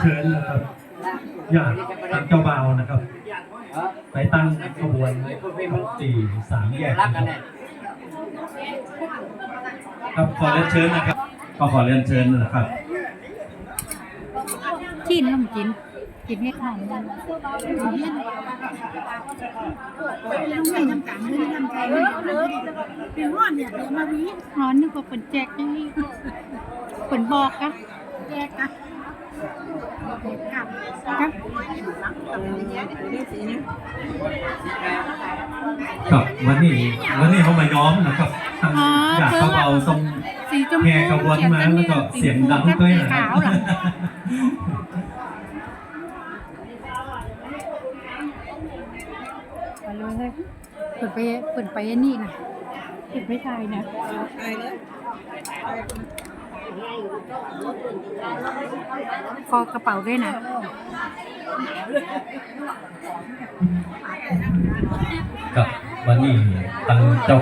เชิญนะครับญาติทางเจ้าบ่าวนะครับไปตั้งขบวนสี่สามแยกรักนะคกัรันบเนี่ยครับขอเรียนเชิญนะครับก็ขอเรียนเชิญนะครับกินแล้วมันกินกินให้ข้าวมันไม่ทำการไม่ทำใจไม่เป็นห้อนเนี่ยเดี๋ยวมาวิฮ้อนนึกว่าเป็นแจกยังนี่เป็นบอกกัน แจกกันกับกับครับวันนี้วันนี้เขามาย้อมนะครับทางอยากเขาเอาตรงสีชมแห่พูขบวนมาแล้วก็เสียงดังด้วยนะครัขาวเหรอบไปเลยเปิดไปเปิดไปอันนี่นะเปิดไปไทยนะ คอกระเป๋าด้วยนะกับวันนี้ทางเจ้า